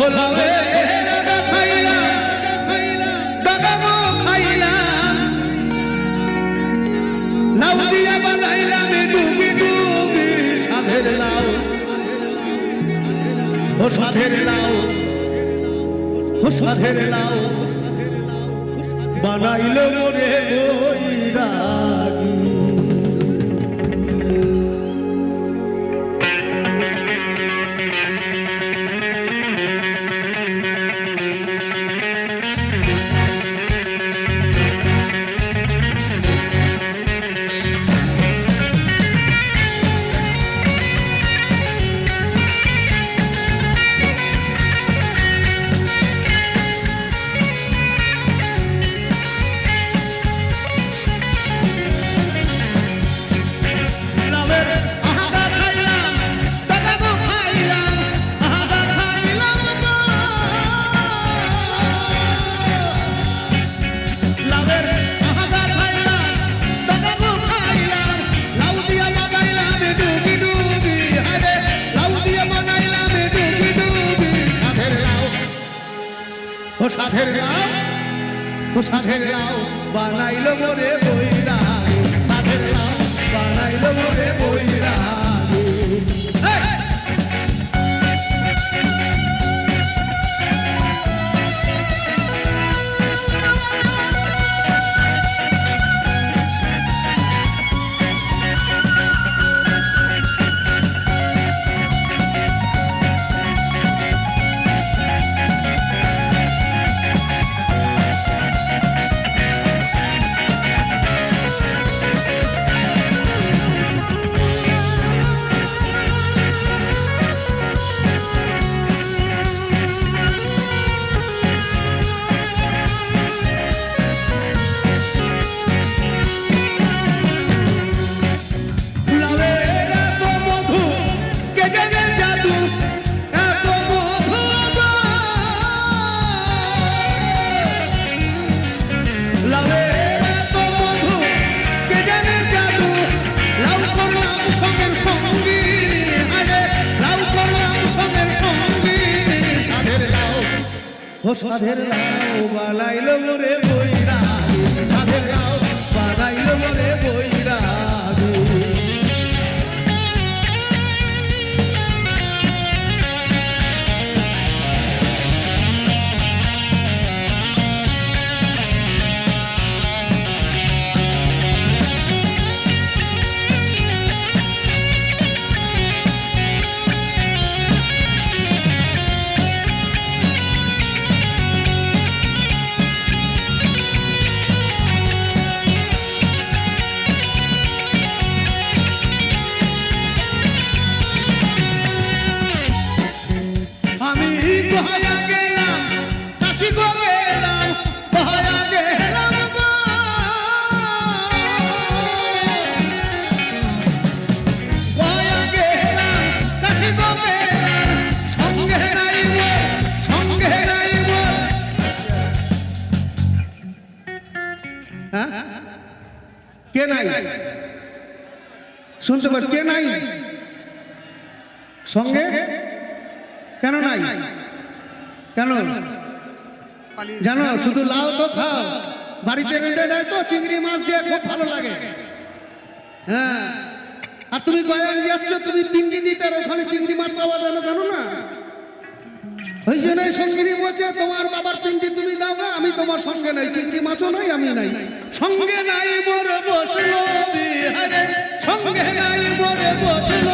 ভোলাবে খাইলা খাইলা। লাউ। দিয়া বানাইলাম রাগি। ও সাধের লাউ ও সাধের লাউ বানাইলো মোরে বইরা সাধের লাউ বানাইলো মোরে বইরা ও সাধের লাউ বালাইল মোরে বইরা সাধের লাউ কে নাই? শুনতে পাচ্ছ? কে নাই? সঙ্গে? কেন নাই? কেন? জানো, শুধু লাউ তো খাও বাড়িতে রেঁধে দেয় তো, চিংড়ি মাছ দিয়ে খুব ভালো লাগে। হ্যাঁ। আর তুমি গয়া যাচ্ছ, তুমি পিন্ডি দিতে, আর ওখানে চিংড়ি মাছ পাওয়া যায় জানো না? ওই জন্যই সঙ্গিনী বলছে, তোমার বাবার পিন্ডি তুমি দাও আমি তোমার সঙ্গে নাই, চিংড়ি মাছও নাই, আমি নাই। সঙ্গে নাই সঙ্গে নাই মরে বসল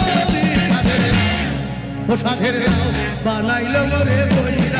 লাউ বানাইলো মোরে বইরা।